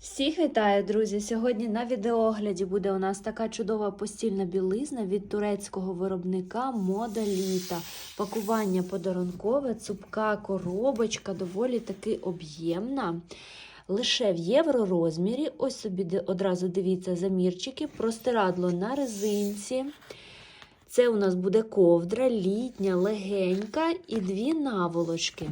Всіх вітаю, друзі! Сьогодні на відеогляді буде у нас така чудова постільна білизна від турецького виробника Мода Літа. Пакування подарункове, цупка коробочка, доволі таки об'ємна. Лише в євро розмірі. Ось собі одразу дивіться замірчики, простирадло на резинці. Це у нас буде ковдра, літня, легенька і дві наволочки.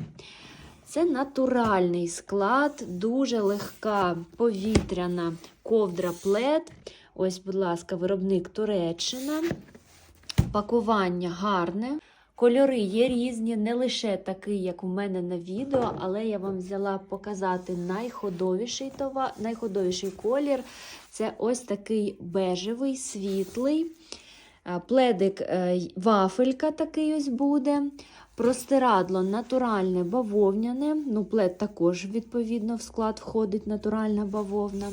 Це натуральний склад, дуже легка повітряна ковдра плед. Ось, будь ласка, виробник Туреччина. Пакування гарне. Кольори є різні, не лише такий, як у мене на відео, але я вам взяла показати найходовіший товар, найходовіший колір. Це ось такий бежевий, світлий. Е, Пледик е, вафелька такий ось буде. Простирадло натуральне бавовняне. Ну, плед також, відповідно, в склад входить натуральна бавовна.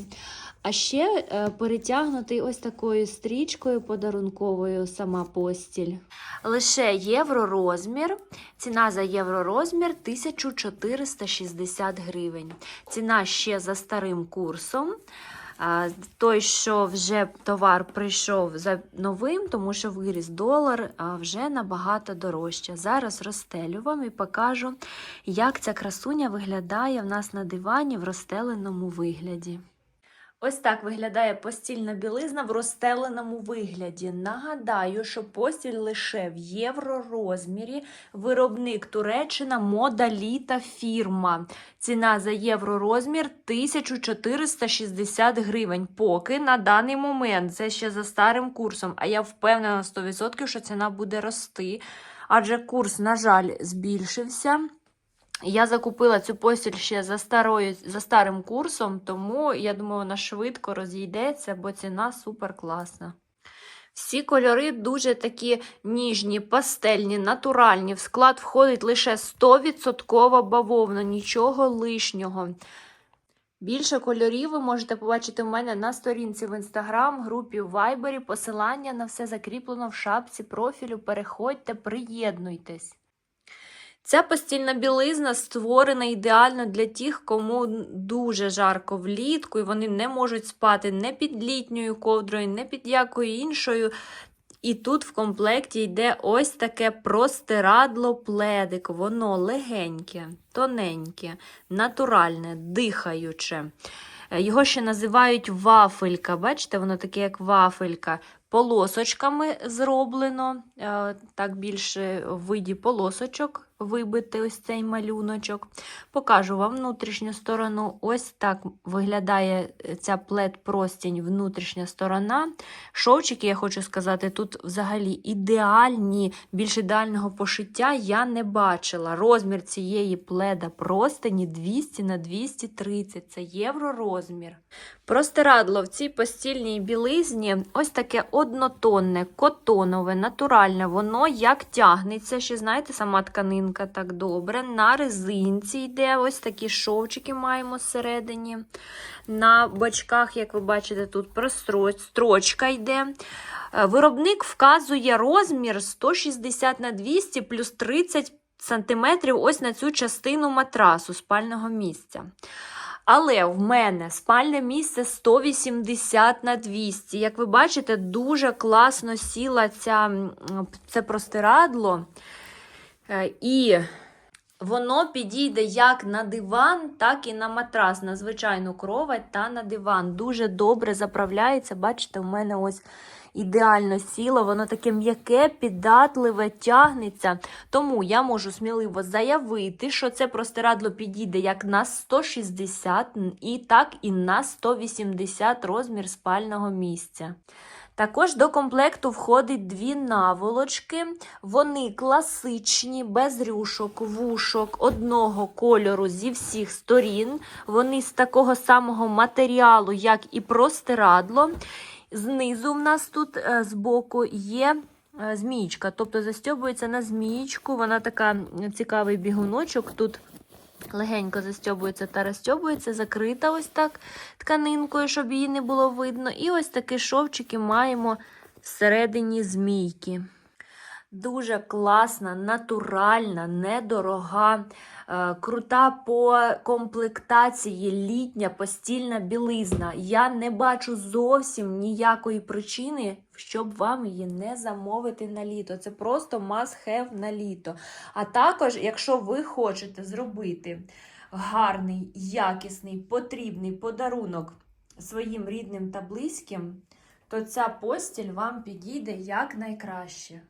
А ще е, перетягнутий ось такою стрічкою подарунковою сама постіль. Лише євро розмір. Ціна за євро розмір 1460 гривень. Ціна ще за старим курсом. Той, що вже товар прийшов за новим, тому що виріс долар, вже набагато дорожче. Зараз розстелю вам і покажу, як ця красуня виглядає в нас на дивані в розстеленому вигляді. Ось так виглядає постільна білизна в розстеленому вигляді. Нагадаю, що постіль лише в євро розмірі. Виробник Туреччина мода літа фірма. Ціна за євро розмір 1460 гривень. Поки на даний момент це ще за старим курсом. А я впевнена 100%, що ціна буде рости. Адже курс, на жаль, збільшився. Я закупила цю постіль ще за, старою, за старим курсом, тому я думаю, вона швидко розійдеться, бо ціна супер класна. Всі кольори дуже такі ніжні, пастельні, натуральні. В склад входить лише 100% бавовна, нічого лишнього. Більше кольорів ви можете побачити в мене на сторінці в інстаграм, групі в Вайбері. Посилання на все закріплено в шапці профілю. Переходьте, приєднуйтесь. Ця постільна білизна створена ідеально для тих, кому дуже жарко влітку, і вони не можуть спати не під літньою ковдрою, не під якою іншою. І тут в комплекті йде ось таке простирадло пледик. Воно легеньке, тоненьке, натуральне, дихаюче. Е, Його ще називають вафелька. Бачите, воно таке, як вафелька. Полосочками зроблено, е, так більше в виді полосочок вибити ось цей малюночок. Покажу вам внутрішню сторону. Ось так виглядає ця плед-простінь, внутрішня сторона. Шовчики, я хочу сказати, тут взагалі ідеальні, більш ідеального пошиття я не бачила. Розмір цієї пледа простині 200 на 230. Це євро розмір. Простирадло в цій постільній білизні ось таке однотонне, котонове, натуральне. Воно як тягнеться, ще знаєте, сама тканинка так добре. На резинці йде ось такі шовчики маємо всередині. На бочках, як ви бачите, тут строчка йде. Е, Виробник вказує розмір 160 на 200 плюс 30 см ось на цю частину матрасу спального місця. Але в мене спальне місце 180 на 200. Як ви бачите, дуже класно сіла ця, це простирадло. Е, І воно підійде як на диван, так і на матрас, на звичайну кровать та на диван. Дуже добре заправляється. Бачите, у мене ось ідеально сіло, воно таке м'яке, піддатливе, тягнеться. Тому я можу сміливо заявити, що це простирадло підійде як на 160 і так і на 180 розмір спального місця. Також до комплекту входить дві наволочки. Вони класичні, без рюшок, вушок, одного кольору зі всіх сторін. Вони з такого самого матеріалу, як і простирадло. Знизу в нас тут е, збоку є е, змієчка, тобто застьобується на змієчку. Вона така цікавий бігуночок. Тут легенько застьобується та розтьобується, закрита ось так тканинкою, щоб її не було видно. І ось такі шовчики маємо всередині змійки. Дуже класна, натуральна, недорога, е, крута по комплектації літня постільна білизна. Я не бачу зовсім ніякої причини, щоб вам її не замовити на літо. Це просто must have на літо. А також, якщо ви хочете зробити гарний, якісний, потрібний подарунок своїм рідним та близьким, то ця постіль вам підійде як найкраще.